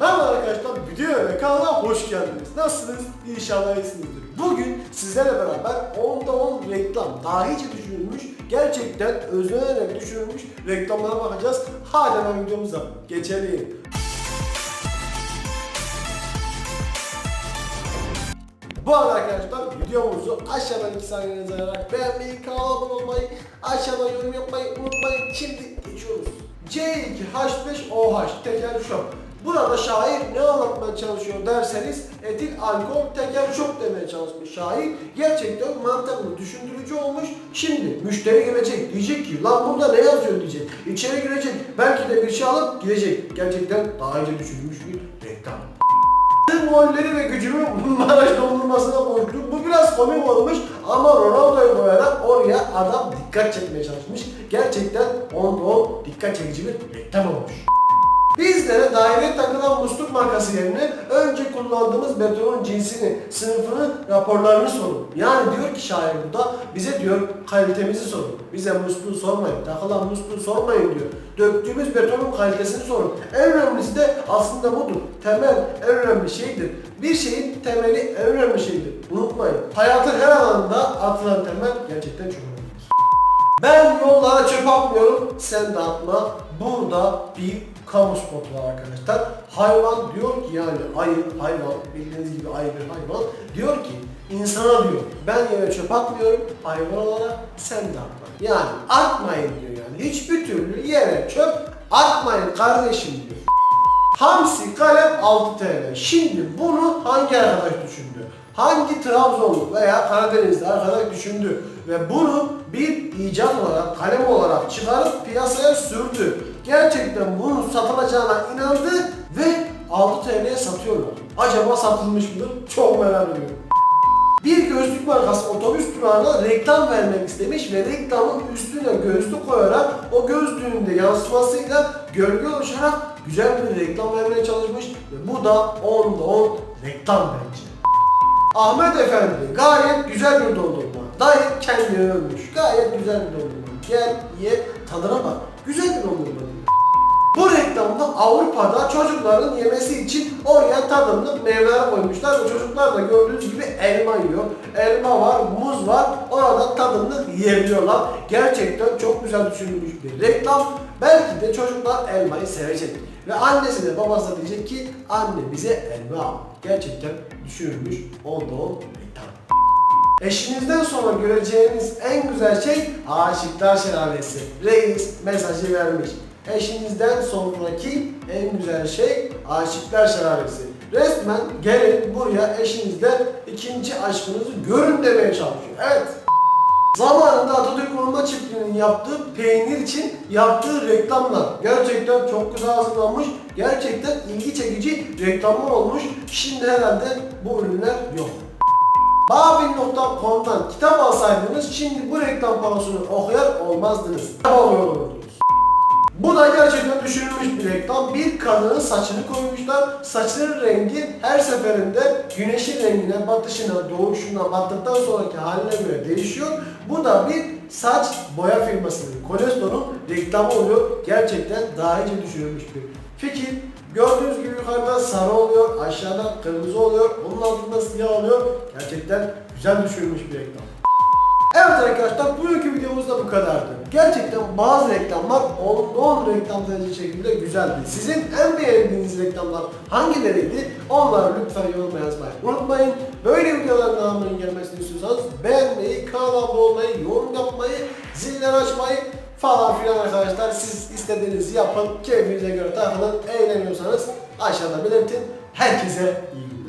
Merhaba arkadaşlar, videoya ve kanala hoş geldiniz. Nasılsınız? İnşallah iyisinizdir. Bugün sizlerle beraber 10'da 10 reklam, dahice düşünülmüş, gerçekten özlenerek düşünülmüş reklamlara bakacağız. Hadi hemen videomuza geçelim. Bu arada arkadaşlar videomuzu aşağıdan iki saniyenize alarak beğenmeyi, kanala abone olmayı, aşağıdan yorum yapmayı unutmayın. Şimdi geçiyoruz. C2H5OH teker şok. Burada şair ne anlatmaya çalışıyor derseniz etil alkol teker şok demeye çalışmış şair. Gerçekten mantıklı, düşündürücü olmuş. Şimdi müşteri gelecek diyecek ki lan burada ne yazıyor diyecek. İçeri girecek belki de bir şey alıp gidecek. Gerçekten daha önce düşünülmüş bir reklam golleri ve gücümü Maraş dondurmasına koydum. Bu biraz komik olmuş ama Ronaldo'yu koyarak oraya adam dikkat çekmeye çalışmış. Gerçekten onda o dikkat çekici bir reklam olmuş. Daire takılan musluk markası yerine önce kullandığımız betonun cinsini, sınıfını, raporlarını sorun. Yani diyor ki şair burada bize diyor kalitemizi sorun. Bize musluğu sormayın, takılan musluğu sormayın diyor. Döktüğümüz betonun kalitesini sorun. En önemlisi de aslında budur. Temel en önemli şeydir. Bir şeyin temeli en önemli şeydir. Unutmayın. Hayatın her alanında atılan temel gerçekten çok önemli. Ben yollara çöp atmıyorum, sen de atma. Burada bir kamu spotu var arkadaşlar. Hayvan diyor ki yani ayı, hayvan, bildiğiniz gibi ayı bir hayvan. Diyor ki insana diyor ben yere çöp atmıyorum hayvan olarak sen de atma. Yani atmayın diyor yani. Hiçbir türlü yere çöp atmayın kardeşim diyor. Hamsi kalem 6 TL. Şimdi bunu hangi arkadaş düşündü? Hangi Trabzonlu veya Karadenizli arkadaş düşündü? Ve bunu bir icat olarak, kalem olarak çıkarıp piyasaya sürdü. Gerçekten bunun satılacağına inandı ve 6 TL'ye satıyorlar. Acaba satılmış mıdır? Çok merak ediyorum. Bir gözlük markası otobüs durağına reklam vermek istemiş ve reklamın üstüne gözlük koyarak o gözlüğün de yansımasıyla gölge oluşarak güzel bir reklam vermeye çalışmış ve bu da 10'da 10 reklam bence. Ahmet Efendi gayet güzel bir dondurma. Dayı kendini övmüş. Gayet güzel bir dondurma. Gel ye tadına bak. Güzel bir dondurma diyor. Bu reklamda Avrupa'da çocukların yemesi için oraya tadımlık meyveler koymuşlar ve çocuklar da gördüğünüz gibi elma yiyor. Elma var, muz var. Orada tadımlık yiyebiliyorlar. Gerçekten çok güzel düşünülmüş bir reklam. Belki de çocuklar elmayı sevecek. Ve annesi de babası da diyecek ki anne bize elma al. Gerçekten düşünülmüş oldu o reklam. Eşinizden sonra göreceğiniz en güzel şey Aşıklar Şelalesi. Reis mesajı vermiş. Eşinizden sonraki en güzel şey Aşıklar Şelalesi. Resmen gelin buraya eşinizden ikinci aşkınızı görün demeye çalışıyor. Evet. Zamanında Atatürk Koruma Çiftliği'nin yaptığı peynir için yaptığı reklamlar gerçekten çok güzel hazırlanmış. Gerçekten ilgi çekici reklamlar olmuş. Şimdi herhalde bu ürünler yok. Babil.com'dan kitap alsaydınız şimdi bu reklam panosunu okuyar olmazdınız. Kitap alıyor. Bu da gerçekten düşünülmüş bir reklam. Bir kadının saçını koymuşlar. Saçının rengi her seferinde güneşin rengine, batışına, doğuşuna, battıktan sonraki haline göre değişiyor. Bu da bir saç boya firmasının, Koleston'un reklamı oluyor. Gerçekten daha iyice düşünülmüş bir fikir. Gördüğünüz gibi yukarıda sarı oluyor, aşağıda kırmızı oluyor, onun altında siyah oluyor. Gerçekten güzel düşünülmüş bir reklam. Evet arkadaşlar bugünkü videomuz da bu kadardı. Gerçekten bazı reklamlar 10-10 reklam derece şekilde güzeldi. Sizin en beğendiğiniz reklamlar hangileriydi? Onları lütfen yoruma yazmayı unutmayın. Böyle videoların devamının gelmesini istiyorsanız beğenmeyi, kanala abone olmayı, yorum yapmayı, zilleri açmayı falan filan arkadaşlar. Siz istediğinizi yapın, keyfinize göre takılın, eğleniyorsanız aşağıda belirtin. Herkese iyi.